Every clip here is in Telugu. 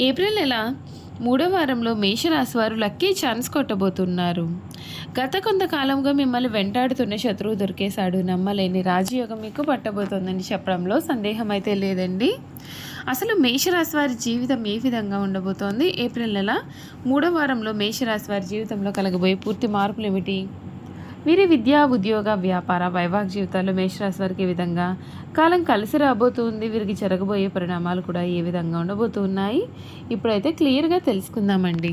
ఏప్రిల్ నెల మూడో వారంలో మేషరాశి వారు లక్కీ ఛాన్స్ కొట్టబోతున్నారు. గత కొంతకాలంగా మిమ్మల్ని వెంటాడుతున్న శత్రువు దొరికేశాడు. నమ్మలేని రాజయోగం మీకు పట్టబోతోందని చెప్పడంలో సందేహం అయితే లేదండి. అసలు మేషరాశి వారి జీవితం ఏ విధంగా ఉండబోతోంది? ఏప్రిల్ నెల మూడో వారంలో మేషరాశి వారి జీవితంలో కలగబోయే పూర్తి మార్పులు ఏమిటి? వీరి విద్యా ఉద్యోగ వ్యాపార వైవాహిక జీవితాల్లో మేషరాశి వారికి ఏ విధంగా కాలం కలిసి రాబోతుంది వీరికి జరగబోయే పరిణామాలు కూడా ఏ విధంగా ఉండబోతున్నాయి? ఇప్పుడైతే క్లియర్గా తెలుసుకుందామండి.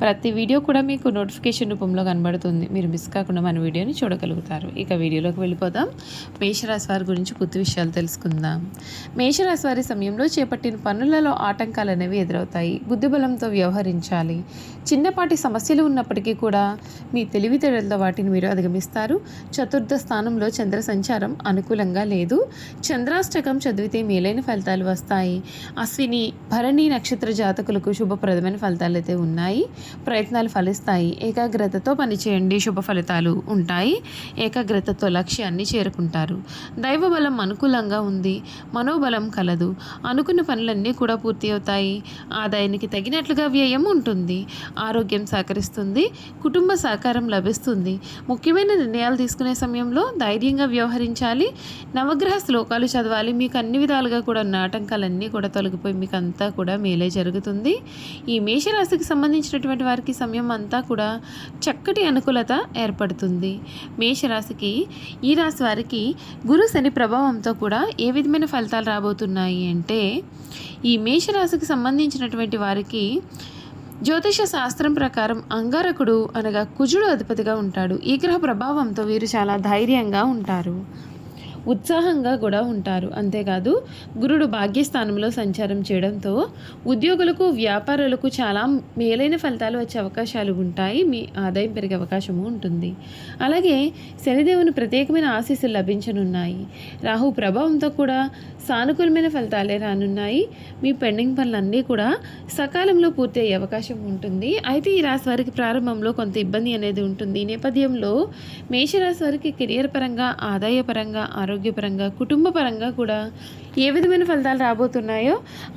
ప్రతి వీడియో కూడా మీకు నోటిఫికేషన్ రూపంలో కనబడుతుంది. మీరు మిస్ కాకుండా మన వీడియోని చూడగలుగుతారు. ఇక వీడియోలోకి వెళ్ళిపోదాం. మేషరాశి వారి గురించి పూర్తి విషయాలు తెలుసుకుందాం. మేషరాశి వారి సమయంలో చేపట్టిన పనులలో ఆటంకాలు అనేవి ఎదురవుతాయి. బుద్ధిబలంతో వ్యవహరించాలి. చిన్నపాటి సమస్యలు ఉన్నప్పటికీ కూడా మీ తెలివితేటలతో వాటిని మీరు అధిగమిస్తారు. చతుర్థ స్థానంలో చంద్ర సంచారం అనుకూలంగా లేదు. చంద్రాష్టకం చదివితే మేలైన ఫలితాలు వస్తాయి. అశ్విని భరణి నక్షత్ర జాతకులకు శుభప్రదమైన ఫలితాలు అయితే ఉన్నాయి. ప్రయత్నాలు ఫలిస్తాయి. ఏకాగ్రతతో పనిచేయండి. శుభ ఫలితాలు ఉంటాయి. ఏకాగ్రతతో లక్ష్యాన్ని చేరుకుంటారు. దైవబలం అనుకూలంగా ఉంది. మనోబలం కలదు. అనుకున్న పనులన్నీ కూడా పూర్తి అవుతాయి. ఆదాయానికి తగినట్లుగా వ్యయం ఉంటుంది. ఆరోగ్యం సహకరిస్తుంది. కుటుంబ సహకారం లభిస్తుంది. ముఖ్యమైన నిర్ణయాలు తీసుకునే సమయంలో ధైర్యంగా వ్యవహరించాలి. నవగ్రహ శ్లోకాలు చదవాలి. మీకు అన్ని విధాలుగా కూడా ఉన్న ఆటంకాలన్నీ కూడా తొలగిపోయి మీకు అంతా కూడా మేలే జరుగుతుంది. ఈ మేషరాశికి సంబంధించినటువంటి వారికి సమయం అంతా కూడా చక్కటి అనుకూలత ఏర్పడుతుంది. మేషరాశికి ఈ రాశి వారికి గురు శని ప్రభావంతో కూడా ఏ విధమైన ఫలితాలు రాబోతున్నాయి అంటే ఈ మేషరాశికి సంబంధించినటువంటి వారికి జ్యోతిష శాస్త్రం ప్రకారం అంగారకుడు అనగా కుజుడు అధిపతిగా ఉంటాడు. ఈ గ్రహ ప్రభావంతో వీరు చాలా ధైర్యంగా ఉంటారు. ఉత్సాహంగా కూడా ఉంటారు. అంతేకాదు గురుడు భాగ్యస్థానంలో సంచారం చేయడంతో ఉద్యోగులకు వ్యాపారులకు చాలా మేలైన ఫలితాలు వచ్చే అవకాశాలు ఉంటాయి. మీ ఆదాయం పెరిగే అవకాశము ఉంటుంది. అలాగే శనిదేవుని ప్రత్యేకమైన ఆశీస్సులు లభించనున్నాయి. రాహు ప్రభావంతో కూడా సానుకూలమైన ఫలితాలే రానున్నాయి. మీ పెండింగ్ పనులన్నీ కూడా సకాలంలో పూర్తి అయ్యే అవకాశం ఉంటుంది. అయితే ఈ రాశి వారికి ప్రారంభంలో కొంత ఇబ్బంది అనేది ఉంటుంది. ఈ నేపథ్యంలో మేషరాశి వారికి కెరియర్ పరంగా ఆదాయ పరంగా ఆరోగ్యపరంగా కుటుంబ పరంగా కూడా ఏ విధమైన ఫలితాలు రాబోతున్నాయో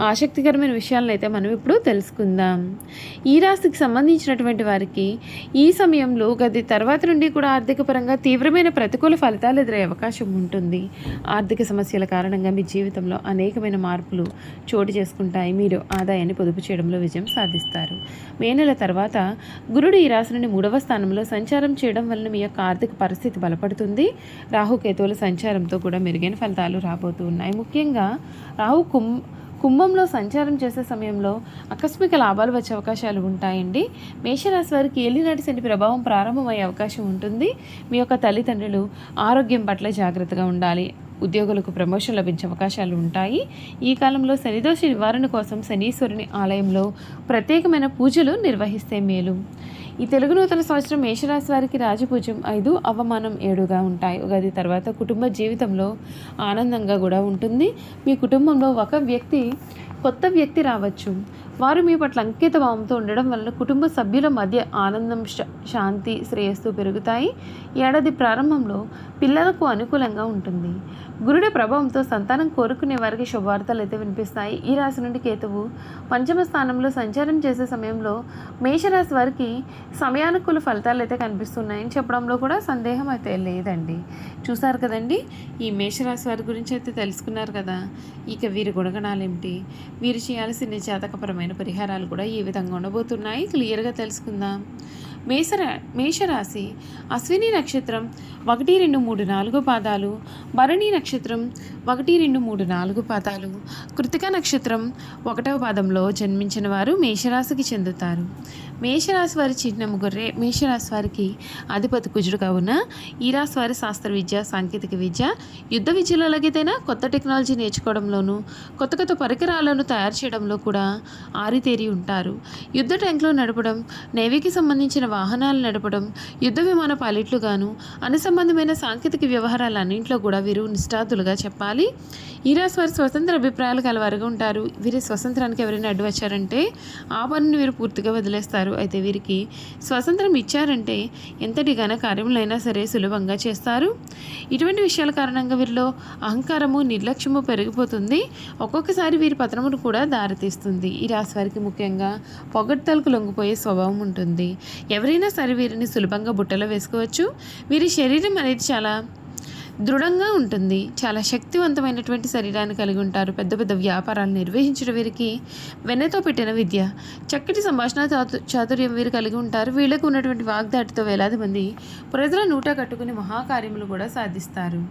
ఆసక్తికరమైన విషయాలను అయితే మనం ఇప్పుడు తెలుసుకుందాం. ఈ రాశికి సంబంధించినటువంటి వారికి ఈ సమయంలో గది తర్వాత నుండి కూడా ఆర్థిక పరంగా తీవ్రమైన ప్రతికూల ఫలితాలు ఎదురయ్యే అవకాశం ఉంటుంది. ఆర్థిక సమస్యల కారణంగా మీ జీవితంలో అనేకమైన మార్పులు చోటు చేసుకుంటాయి. మీరు ఆదాయాన్ని పొదుపు చేయడంలో విజయం సాధిస్తారు. మే నెల తర్వాత గురుడు ఈ రాశి నుండి మూడవ స్థానంలో సంచారం చేయడం వలన మీ యొక్క ఆర్థిక పరిస్థితి బలపడుతుంది. రాహుకేతువుల సంచారంతో కూడా మెరుగైన ఫలితాలు రాబోతూ ఉన్నాయి ముఖ్యంగా రాహు కుం కుంభంలో సంచారం చేసే సమయంలో ఆకస్మిక లాభాలు వచ్చే అవకాశాలు ఉంటాయండి. మేషరాశి వారికి ఏలినాటి శని ప్రభావం ప్రారంభమయ్యే అవకాశం ఉంటుంది. మీ యొక్క తల్లిదండ్రులు ఆరోగ్యం పట్ల జాగ్రత్తగా ఉండాలి. ఉద్యోగులకు ప్రమోషన్ లభించే అవకాశాలు ఉంటాయి. ఈ కాలంలో శనిదోష నివారణ కోసం శనీశ్వరుని ఆలయంలో ప్రత్యేకమైన పూజలు నిర్వహిస్తే మేలు. ఈ తెలుగు నూతన సంవత్సరం మేషరాశి వారికి రాజపూజ్యం ఐదు అవమానం ఏడుగా ఉంటాయి. ఉగాది తర్వాత కుటుంబ జీవితంలో ఆనందంగా కూడా ఉంటుంది. మీ కుటుంబంలో ఒక వ్యక్తి కొత్త వ్యక్తి రావచ్చు. వారు మీ పట్ల అంకిత భావంతో ఉండడం వలన కుటుంబ సభ్యుల మధ్య ఆనందం శ- శాంతి శ్రేయస్సు పెరుగుతాయి. ఏడాది ప్రారంభంలో పిల్లలకు అనుకూలంగా ఉంటుంది. గురుడి ప్రభావంతో సంతానం కోరుకునే వారికి శుభవార్తలు అయితే వినిపిస్తాయి. ఈ రాశి నుండి కేతువు పంచమ స్థానంలో సంచారం చేసే సమయంలో మేషరాశి వారికి సమయానుకూల ఫలితాలు అయితే కనిపిస్తున్నాయని చెప్పడంలో కూడా సందేహం అయితే లేదండి. చూసారు కదండి? ఈ మేషరాశి వారి గురించి అయితే తెలుసుకున్నారు కదా? ఇక వీరి గుణగణాలు ఏమిటి వీరు చేయాల్సిన జాతకపరమైన పరిహారాలు కూడా ఈ విధంగా ఉండబోతున్నాయి. క్లియర్గా తెలుసుకుందాం. మేషరా మేషరాశి అశ్విని నక్షత్రం ఒకటి రెండు మూడు నాలుగు పాదాలు భరణి నక్షత్రం ఒకటి రెండు మూడు నాలుగు పాదాలు. కృతిక నక్షత్రం ఒకటవ పాదంలో జన్మించిన వారు మేషరాశికి చెందుతారు. మేషరాశి వారి చిహ్నం గొర్రె మేషరాశి వారికి అధిపతి కుజుడు కావున ఈ రాశి వారి శాస్త్ర విద్య సాంకేతిక విద్య యుద్ధ విద్యలో ఎలాగైతేనా కొత్త టెక్నాలజీ నేర్చుకోవడంలోనూ కొత్త కొత్త పరికరాలను తయారు చేయడంలో కూడా ఆరితేరి ఉంటారు. యుద్ధ ట్యాంక్లో నడపడం నేవీకి సంబంధించిన వాహనాలు నడపడం యుద్ధ విమాన పైలట్లుగాను అనుసంబంధమైన సాంకేతిక వ్యవహారాలన్నింటిలో కూడా వీరు నిష్ఠాతులుగా చెప్పాలి. ఈ రాశి స్వతంత్ర అభిప్రాయాలు కలవారుగా ఉంటారు. వీరి స్వతంత్రానికి ఎవరైనా అడ్డు వచ్చారంటే ఆ పనిని వీరు పూర్తిగా వదిలేస్తారు. అయితే వీరికి స్వతంత్రం ఇచ్చారంటే ఎంతటి ఘన కార్యములైనా సరే సులభంగా చేస్తారు. ఇటువంటి విషయాల కారణంగా వీరిలో అహంకారము నిర్లక్ష్యము పెరిగిపోతుంది. ఒక్కొక్కసారి వీరి పతనమును కూడా దారితీస్తుంది. ఈ రాశి వారికి ముఖ్యంగా పొగడ్తలకు లొంగిపోయే స్వభావం ఉంటుంది. ఎవరైనా సరే వీరిని సులభంగా బుట్టలో వేసుకోవచ్చు. వీరి శరీరం అనేది చాలా దృఢంగా ఉంటుంది. చాలా శక్తివంతమైనటువంటి శరీరాన్ని కలిగి ఉంటారు. పెద్ద పెద్ద వ్యాపారాలు నిర్వహించడం వీరికి వెన్నతో పెట్టిన విద్య. చక్కటి సంభాషణ చాతు చాతుర్యం వీరు కలిగి ఉంటారు. వీళ్ళకు ఉన్నటువంటి వాగ్దాటితో వేలాది మంది ప్రజల నూట కట్టుకుని మహాకార్యములు కూడా సాధిస్తారు.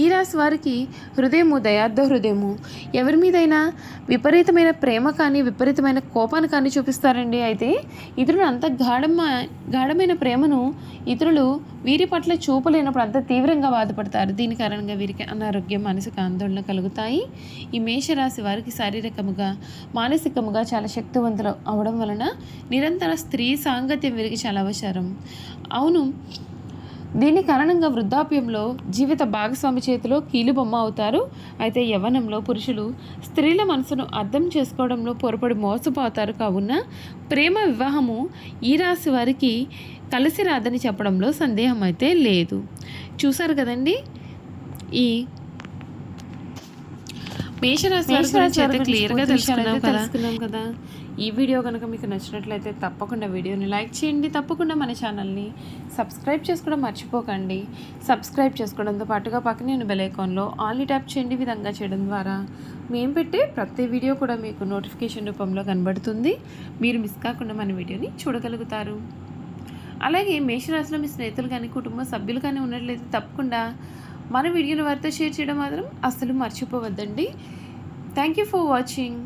ఈ రాశి వారికి హృదయము దయార్థ హృదయము. ఎవరి మీదైనా విపరీతమైన ప్రేమ కానీ విపరీతమైన కోపాన్ని కానీ చూపిస్తారండి. అయితే ఇతరులు అంత గాఢమ గాఢమైన ప్రేమను ఇతరులు వీరి పట్ల చూపలేనప్పుడు అంత తీవ్రంగా బాధపడతారు. దీని కారణంగా వీరికి అనారోగ్యం మానసిక ఆందోళన కలుగుతాయి. ఈ మేషరాశి వారికి శారీరకముగా మానసికముగా చాలా శక్తివంతులు అవడం వలన నిరంతర స్త్రీ సాంగత్యం వీరికి చాలా అవసరం. అవును దీని కారణంగా వృద్ధాప్యంలో జీవిత భాగస్వామి చేతిలో కీలుబొమ్మ అవుతారు. అయితే యవ్వనంలో పురుషులు స్త్రీల మనసును అర్థం చేసుకోవడంలో పొరపడి మోసపోతారు కావున ప్రేమ వివాహము ఈ రాశి వారికి కలిసి రాదని చెప్పడంలో సందేహం అయితే లేదు. చూసారు కదండి? ఈ మేషరాశి అయితే క్లియర్గా తెలుసుకున్నాం కదా. ఈ వీడియో కనుక మీకు నచ్చినట్లయితే తప్పకుండా వీడియోని లైక్ చేయండి తప్పకుండా మన ఛానల్ని సబ్స్క్రైబ్ చేసుకోవడం మర్చిపోకండి. సబ్స్క్రైబ్ చేసుకోవడంతో పాటుగా పక్కనే ఉన్న బెల్ ఐకాన్లో ఆల్ని ట్యాప్ చేయండి విధంగా చేయడం ద్వారా. మేము పెట్టే ప్రతి వీడియో కూడా మీకు నోటిఫికేషన్ రూపంలో కనబడుతుంది. మీరు మిస్ కాకుండా మన వీడియోని చూడగలుగుతారు. అలాగే మేషరాశిలో మీ స్నేహితులు కానీ కుటుంబ సభ్యులు కానీ ఉన్నట్లయితే తప్పకుండా మన వీడియోని వారితో షేర్ చేయడం మాత్రం అస్సలు మర్చిపోవద్దండి. Thank you for watching